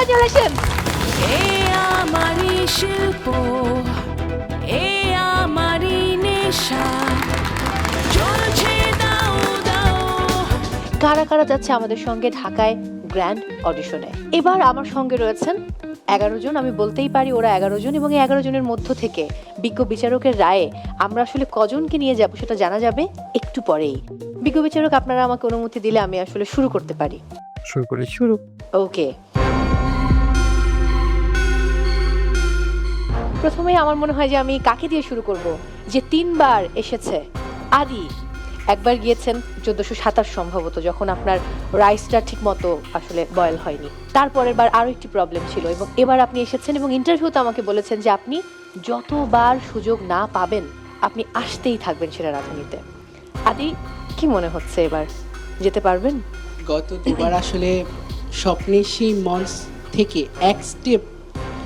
Congratulation এ আমারই শিল্প এ আমারই নেশা। চলছে দাও দাও। কারা কারা যাচ্ছে আমাদের সঙ্গে ঢাকায় গ্র্যান্ড অডিশনে? এবার আমার সঙ্গে রয়েছেন এগারো জন আমি বলতেই পারি ওরা এগারো জন এবং এই এগারো জনের মধ্য থেকে বিজ্ঞ বিচারকের রায়ে আমরা আসলে কজনকে নিয়ে যাব সেটা জানা যাবে একটু পরেই। বিজ্ঞ বিচারক আপনারা আমাকে অনুমতি দিলে আমি আসলে শুরু করতে পারি। শুরু করি। শুরু। ওকে। প্রথমে আমার মনে হয় যে আমি কাকে দিয়ে শুরু করব? যে তিনবার এসেছে। আদি একবার গিয়েছেন চোদ্দশো সাতাশ সম্ভবত, যখন আপনার রাইসটা ঠিক মতো আসলে বয়েল হয়নি। তারপরের বার আরও একটি প্রবলেম ছিল এবং এবার আপনি এসেছেন এবং ইন্টারভিউতে আমাকে বলেছেন যে আপনি যতবার সুযোগ না পাবেন, আপনি আসতেই থাকবেন সেটা রাঁধুনিতে আদি, কি মনে হচ্ছে এবার? যেতে পারবেন? গত দুবার আসলে স্বপ্নের সেই মঞ্চ থেকে এক স্টেপ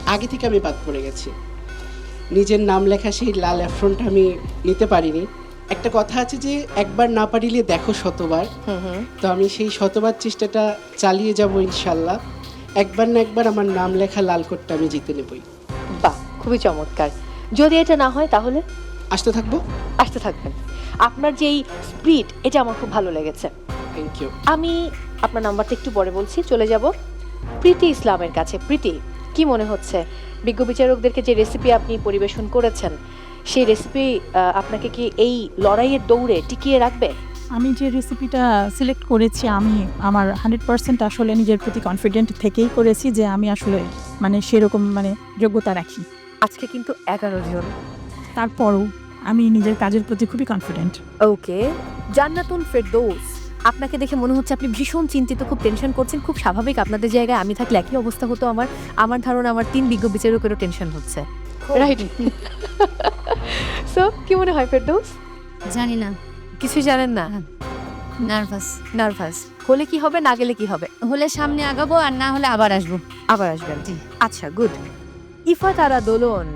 আগে থেকে আমি বাদ পড়ে গেছি। নিজের নাম লেখা সেই লাল অ্যাফ্রনটা আমি নিতে পারিনি। একটা কথা আছে যে একবার না পারিলে দেখো শতবার। তো আমি সেই শতবার চেষ্টাটা চালিয়ে যাব ইনশাল্লাহ। একবার না একবার আমার নাম লেখা লাল কোটটা আমি জিতে নেবই। বাহ খুবই চমৎকার। যদি এটা না হয় তাহলে? আসতে থাকব? আসতে থাকবেন। আপনার যেই স্পিড এটা আমার খুব ভালো লেগেছে। থ্যাংক ইউ আমি আপনার নাম্বারটা একটু পরে বলছি চলে যাব প্রীতি ইসলামের কাছে। প্রীতি কি মনে হচ্ছে? বিজ্ঞ বিচারকদেরকে যে রেসিপি আপনি পরিবেশন করেছেন সেই রেসিপি আপনাকে কি এই লড়াইয়ের দৌড়ে টিকিয়ে রাখবে? আমি যে রেসিপিটা সিলেক্ট করেছি আমি আমার হান্ড্রেড পার্সেন্ট আসলে নিজের প্রতি কনফিডেন্ট থেকেই করেছি যে আমি আসলে মানে সেরকম মানে যোগ্যতা রাখি। আজকে কিন্তু এগারো জন। তারপরও আমি নিজের কাজের প্রতি খুবই কনফিডেন্ট ওকে জান্নাতুন ফেরদৌস। আপনাকে দেখে মনে হচ্ছে আপনি ভীষণ চিন্তিত খুব টেনশন করছেন খুব স্বাভাবিক আপনাদের জায়গায় আমি থাকলে একই অবস্থা হতো আমার। আমার ধারণা আমার তিন বিজ্ঞ বিচারকেরও টেনশন হচ্ছে। রাইট সো কি মনে হয় ফেরদৌস জানি না। কিছু জানেন না? নার্ভাস নার্ভাস হলে কি হবে না গেলে কি হবে? হলে সামনে আগাবো আর না হলে আবার আসব। আবার আসবেন। আচ্ছা গুড ইফা তারা দোলন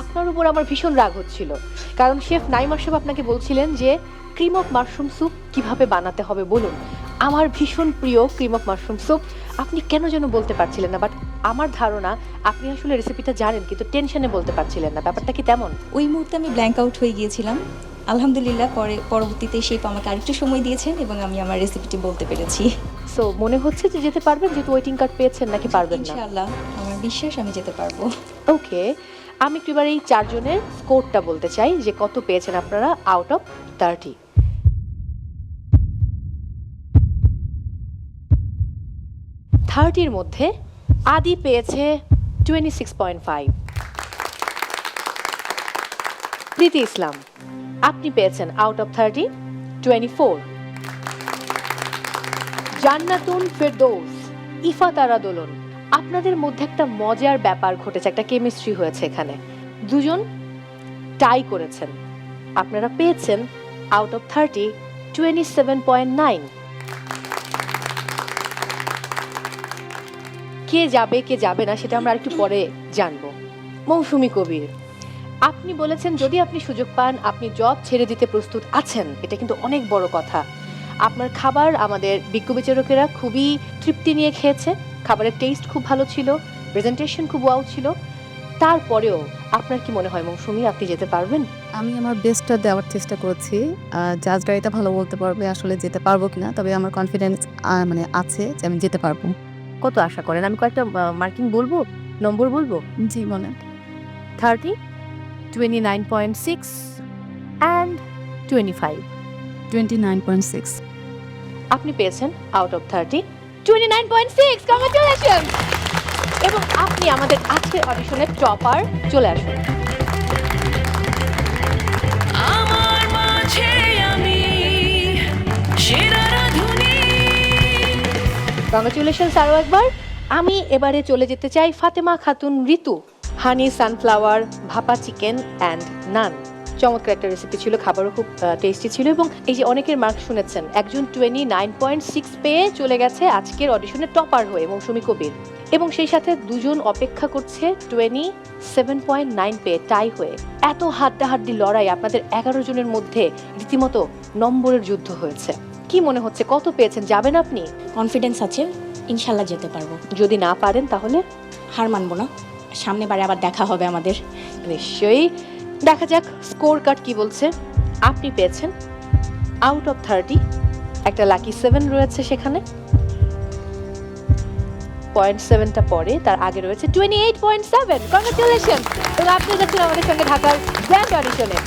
আপনার উপর আমার ভীষণ রাগ হচ্ছিল। কারণ শেফ নাইম আশরাফ আপনাকে বলছিলেন যে ক্রিম অফ মাশরুম স্যুপ কীভাবে বানাতে হবে বলুন? আমার ভীষণ প্রিয় ক্রিম অফ মাশরুম স্যুপ। আপনি কেন যেন বলতে পারছিলেন না বাট আমার ধারণা আপনি আসলে রেসিপিটা জানেন কিন্তু টেনশনে বলতে পারছিলেন না ব্যাপারটা কি তেমন? ওই মুহূর্তে আমি ব্ল্যাঙ্ক আউট হয়ে গিয়েছিলাম। আলহামদুলিল্লাহ পরে পরবর্তীতে শেপ আমাকে আরেকটু সময় দিয়েছেন এবং আমি আমার রেসিপিটি বলতে পেরেছি। সো মনে হচ্ছে যে যেতে পারবেন যেহেতু ওয়েটিং কার্ড পেয়েছেন নাকি পারবেন না? ইনশাআল্লাহ আমার বিশ্বাস আমি যেতে পারব। ওকে আমি একটু এবার এই চারজনের স্কোরটা বলতে চাই যে কত পেয়েছেন আপনারা আউট অফ থার্টি থার্টির মধ্যে আদি পেয়েছে twenty six point five Priti Islam, আপনি পেয়েছেন out of thirty twenty four Jannatun Ferdous Ifatara Dolon আপনাদের মধ্যে একটা মজার ব্যাপার ঘটেছে, একটা কেমিস্ট্রি হয়েছে এখানে। দুজন টাই করেছেন। আপনারা পেয়েছেন out of thirty twenty seven point nine কে যাবে কে যাবে না সেটা আমরা একটু পরে জানব। মৌসুমি কবির, আপনি বলেছেন যদি আপনি সুযোগ পান, আপনি জব ছেড়ে দিতে প্রস্তুত আছেন, এটা কিন্তু অনেক বড় কথা। আপনার খাবার আমাদের বিজ্ঞ বিচারকেরা খুবই তৃপ্তি নিয়ে খেয়েছে, খাবারের টেস্ট খুব ভালো ছিল প্রেজেন্টেশন খুব ওয়াও ছিল। তারপরেও আপনার কি মনে হয় মৌসুমি, আপনি যেতে পারবেন? আমি আমার বেস্টটা দেওয়ার চেষ্টা করছি জাজরা এটা ভালো বলতে পারবে, আসলে যেতে পারব কিনা, তবে আমার কনফিডেন্স মানে আছে যে আমি যেতে পারব। কত আশা করেন? আমি কয়েকটা মার্কিং বলব? নম্বর বলব? জি বলেন। Thirty twenty nine point six and twenty five twenty nine point six আপনি পেয়েছেন out of thirty twenty nine point six congratulation এবং আপনি আমাদের আজকের অডিশনের টপার চলে আসুন। কংগ্রেচুলেশন আরও একবার। আমি এবারে চলে যেতে চাই ফাতেমা খাতুন, ঋতু। হানি, সানফ্লাওয়ার, ভাপা চিকেন অ্যান্ড নান। চমৎকার একটা রেসিপি ছিল, খাবারও খুব টেস্টি ছিল এবং এই যে অনেকের মার্ক শুনেছেন, একজন টোয়েন্টি নাইন পয়েন্ট সিক্স পেয়ে চলে গেছে আজকের অডিশনে টপার হয়ে মৌসুমী কবির। এবং সেই সাথে দুজন অপেক্ষা করছে টোয়েন্টি সেভেন পয়েন্ট নাইন পেয়ে টাই হয়ে। এত হাড্ডাহাড্ডি লড়াই আপনাদের এগারো জনের মধ্যে রীতিমতো নম্বরের যুদ্ধ হয়েছে। কি মনে হচ্ছে? কত পেয়েছেন? যাবেন আপনি? কনফিডেন্স আছে ইনশাল্লাহ যেতে পারব। যদি না পারেন তাহলে? হার মানবো না। সামনে বারে আবার দেখা হবে আমাদের। নিশ্চয়ই। দেখা যাক স্কোর কার্ড কি বলছে? আপনি পেয়েছেন। আউট অফ থার্টি একটা লাকি সেভেন রয়েছে সেখানে। পয়েন্ট সেভেনটা পরে তার আগে রয়েছে twenty eight point seven congratulation এবং আপনি যাচ্ছেন আমাদের সঙ্গে ঢাকার গ্র্যান্ড অডিশনে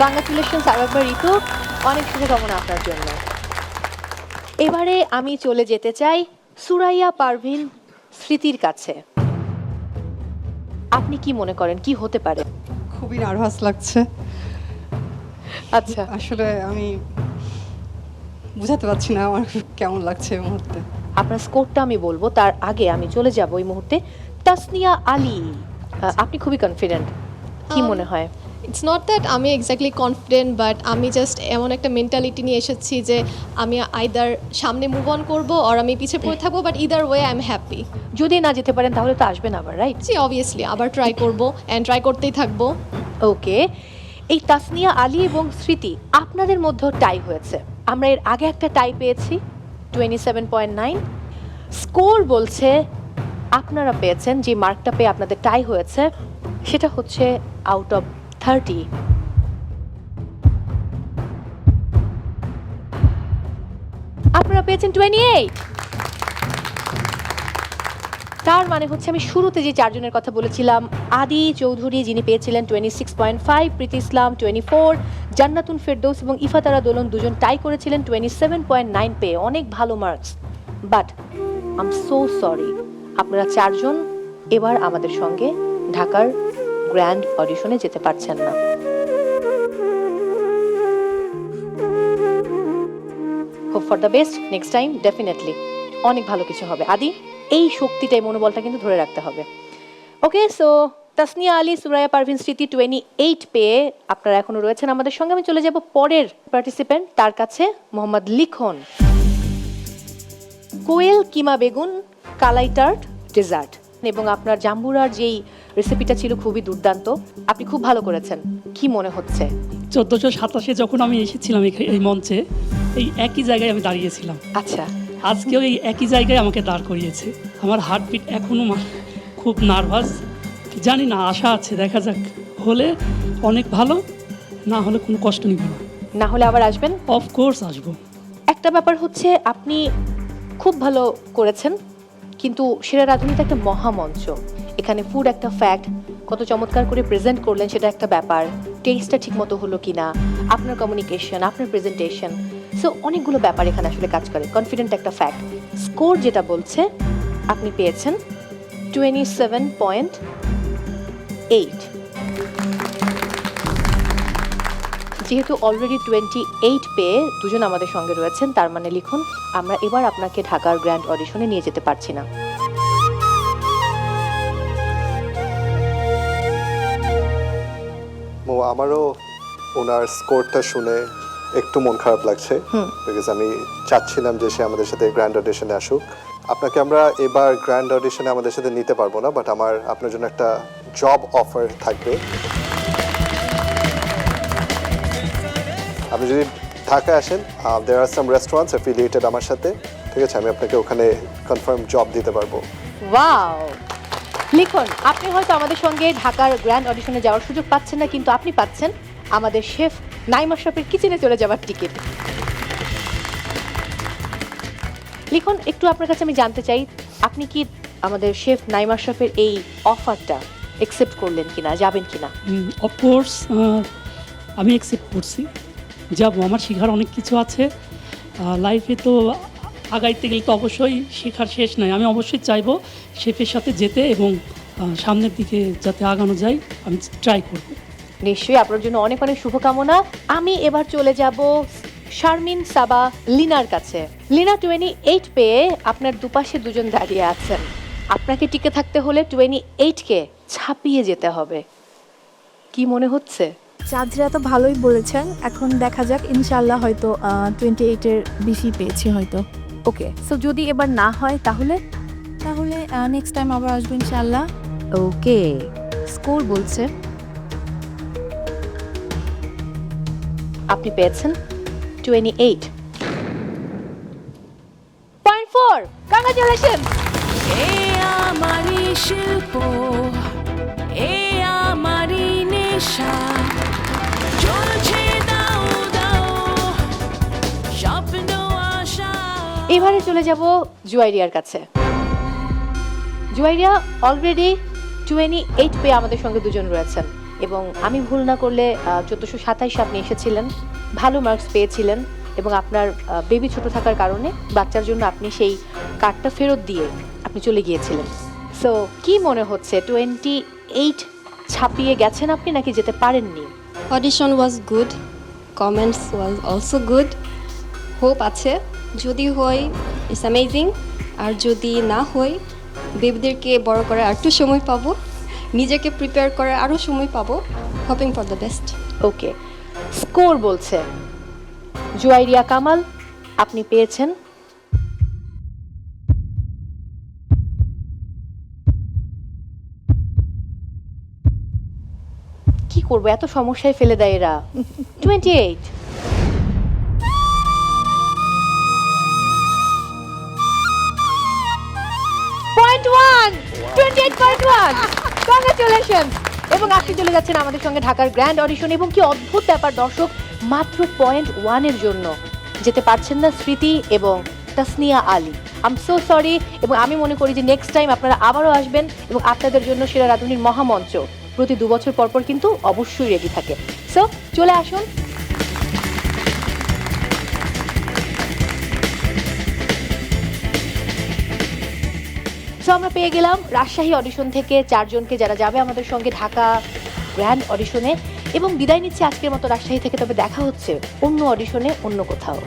হয়নি কংগ্রেচুলেশন আরও একবার ঋতু অনেক শুভকামনা আপনার জন্য। এবারে আমি চলে যেতে চাই সুরাইয়া পারভিন স্মৃতির কাছে। আপনি কি মনে করেন কি হতে পারে? খুবই নার্ভাস লাগছে। আচ্ছা। আসলে আমি বুঝাতে পারছি না আমার কেমন লাগছে এই মুহূর্তে। আপনার স্কোরটা আমি বলব তার আগে আমি চলে যাব এই মুহূর্তে। তাসনিয়া আলী আপনি খুবই কনফিডেন্ট কি মনে হয়? ইটস নট দ্যাট আমি এক্স্যাক্টলি কনফিডেন্ট বাট আমি জাস্ট এমন একটা মেন্টালিটি নিয়ে এসেছি যে আমি আইদার সামনে মুভ অন করব আর আমি পিছিয়ে পড়ে থাকব but either way I am happy যদি না যেতে পারেন তাহলে তো আসবেন আবার রাইট জি অবভিয়াসলি আবার ট্রাই করব অ্যান্ড ট্রাই করতেই থাকব। ওকে এই তাসনিয়া আলী এবং স্মৃতি আপনাদের মধ্যেও টাই হয়েছে। আমরা এর আগে একটা টাই পেয়েছি twenty seven point nine score বলছে আপনারা পেয়েছেন যে মার্কটা পেয়ে আপনাদের টাই হয়েছে সেটা হচ্ছে আউট অফ থার্টি। আপনারা পেয়েছেন টোয়েন্টি এইট তার মানে হচ্ছে আমি শুরুতে যে চারজনের কথা বলেছিলাম, আদি চৌধুরী যিনি পেয়েছিলেন twenty six point five Priti Islam twenty four Jannatun Ferdous এবং ইফাতারা দোলন দুজন টাই করেছিলেন টোয়েন্টি সেভেন পয়েন্ট নাইন পেয়ে। অনেক ভালো marks but um so sorry আপনারা চারজন এবার আমাদের সঙ্গে ঢাকার গ্র্যান্ড অডিশনে যেতে পারছেন না। Hope for the best next time definitely অনেক ভালো কিছু হবে। আদি, এই শক্তিটাই মনোবলটা কিন্তু ধরে রাখতে হবে। Okay so Tasnia Ali, Suraiya Parvin Smriti twenty eight পেয়ে আপনারা এখনও রয়েছেন আমাদের সঙ্গে। আমি চলে যাব পরের পার্টিসিপেন্ট তার কাছে মোহাম্মদ লিখন। কোয়েল কিমা বেগুন, কালাই টার্ট ডেজার্ট এবং আপনার জাম্বুরার যেই রেসিপিটা ছিল খুবই দুর্দান্ত। আপনি খুব ভালো করেছেন। কি মনে হচ্ছে? চোদ্দোশো সাতাশে যখন আমি এসেছিলাম এই মঞ্চে এই একই জায়গায় আমি দাঁড়িয়েছিলাম। আচ্ছা। আজকেও এই একই জায়গায় আমাকে দাঁড় করিয়েছে। আমার হার্টবিট এখনও খুব নার্ভাস জানি না আশা আছে দেখা যাক। হলে অনেক ভালো না হলে কোনো কষ্ট নিব না। না হলে আবার আসবেন? অফকোর্স আসব। একটা ব্যাপার হচ্ছে আপনি খুব ভালো করেছেন কিন্তু সেরা রাঁধুনি তো একটা মহামঞ্চ। এখানে ফুড একটা ফ্যাক্ট কত চমৎকার করে প্রেজেন্ট করলেন সেটা একটা ব্যাপার। টেস্টটা ঠিক মতো হলো কিনা, আপনার কমিউনিকেশন আপনার প্রেজেন্টেশন সো অনেকগুলো ব্যাপার এখানে আসলে কাজ করে। কনফিডেন্ট একটা ফ্যাক্ট স্কোর যেটা বলছে, আপনি পেয়েছেন টোয়েন্টি সেভেন পয়েন্ট এইট যেহেতু অলরেডি টোয়েন্টি এইট পেয়ে দুজন আমাদের সঙ্গে রয়েছেন, তার মানে লিখুন, আমরা এবার আপনাকে ঢাকার গ্র্যান্ড অডিশনে নিয়ে যেতে পারছি না। আমারও ওনার স্কোরটা শুনে একটু মন খারাপ লাগছে বিকজ আমি চাচ্ছিলাম যে সে আমাদের সাথে গ্র্যান্ড অডিশনে আসুক। আপনাকে আমরা এবার গ্র্যান্ড অডিশনে আমাদের সাথে নিতে পারব না বাট আমার আপনার জন্য একটা জব অফার থাকবে। আপনি যদি ঢাকায় আসেন দেয়ার আর সাম রেস্টুরেন্টস অ্যাফিলিয়েটেড আমার সাথে ঠিক আছে? আমি আপনাকে ওখানে কনফার্ম জব দিতে পারব। ওয়াও লিখুন, আপনি হয়তো আমাদের সঙ্গে ঢাকার গ্র্যান্ড অডিশনে যাওয়ার সুযোগ পাচ্ছেন না, কিন্তু আপনি পাচ্ছেন আমাদের শেফ নাইমা শপের কিচেনে চলে যাওয়ার টিকিট লিখুন, একটু আপনার কাছে আমি জানতে চাই, আপনি কি আমাদের শেফ নাইমা শপের এই অফারটা অ্যাকসেপ্ট করলেন কিনা, যাবেন কিনা? অফকোর্স আমি অ্যাকসেপ্ট করছি। যাব, আমার শেখার অনেক কিছু আছে। লাইফে তো আগাইতে গেলে তো অবশ্যই শেখার শেষ নাই। আমি অবশ্যই চাইব শেফের সাথে যেতে এবং সামনের দিকে যাতে আগানো যায় আমি ট্রাই করব। নিশ্চয়ই আপনার জন্য অনেক অনেক শুভকামনা। আমি এবার চলে যাব শারমিন সাবা লিনার কাছে। লিনা টোয়েন্টি এইট পেয়ে আপনার দুপাশে দুজন দাঁড়িয়ে আছেন। আপনাকে টিকে থাকতে হলে টোয়েন্টি এইটকে ছাপিয়ে যেতে হবে। কি মনে হচ্ছে? চাঁদরা তো ভালোই বলেছেন। এখন দেখা যাক ইনশাল্লাহ হয়তো টোয়েন্টি এইটের বেশি পেয়েছি হয়তো। ওকে সো যদি এবার না হয় তাহলে? তাহলে নেক্সট টাইম আবার আসব ইনশাল্লাহ ওকে স্কোর বলছে। আপনি পেয়েছেন twenty eight point four congratulation এ আমারই শিল্প এ আমারই নেশা। এবারে চলে যাব জুয়াইরিয়ার কাছে। জুয়াইরিয়া অলরেডি টোয়েন্টি এইট পেয়ে আমাদের সঙ্গে দুজন রয়েছেন এবং আমি ভুল না করলে চোদ্দোশো সাতাইশে আপনি এসেছিলেন, ভালো মার্কস পেয়েছিলেন এবং আপনার বেবি ছোট থাকার কারণে বাচ্চার জন্য আপনি সেই কার্ডটা ফেরত দিয়ে আপনি চলে গিয়েছিলেন। সো কি মনে হচ্ছে টোয়েন্টি এইট ছাপিয়ে গেছেন আপনি নাকি যেতে পারেননি? Audition was good comments was also good hope আছে। যদি হয় ইটস অ্যামেজিং আর যদি না হয় বেবিদেরকে বড় করার আর একটু সময় পাবো নিজেকে প্রিপেয়ার করার আরও সময় পাবো hoping for the best okay score বলছে। জুয়াইরিয়া কামাল আপনি পেয়েছেন। কি করব এত সমস্যায় ফেলে দেয় এরা। টোয়েন্টি এইট 28.1 কংগ্রেচুলেশনস এবং আপনি চলে যাচ্ছেন আমাদের সঙ্গে ঢাকার গ্র্যান্ড অডিশন এবং কি অদ্ভুত ব্যাপার দর্শক, মাত্র পয়েন্ট ওয়ানের জন্য। যেতে পারছেন না স্মৃতি এবং Tasnia Ali. Um so sorry এবং আমি মনে করি যে নেক্সট টাইম আপনারা আবারও আসবেন এবং আপনাদের জন্য সেরা রাধুনির মহামঞ্চ প্রতি দু বছর পর পর কিন্তু অবশ্যই রেডি থাকে। সো চলে আসুন। সো আমরা পেয়ে গেলাম রাজশাহী অডিশন থেকে চারজনকে, যারা যাবে আমাদের সঙ্গে ঢাকা গ্র্যান্ড অডিশনে এবং বিদায় নিচ্ছে আজকের মতো রাজশাহী থেকে, তবে দেখা হচ্ছে অন্য অডিশনে অন্য কোথাও।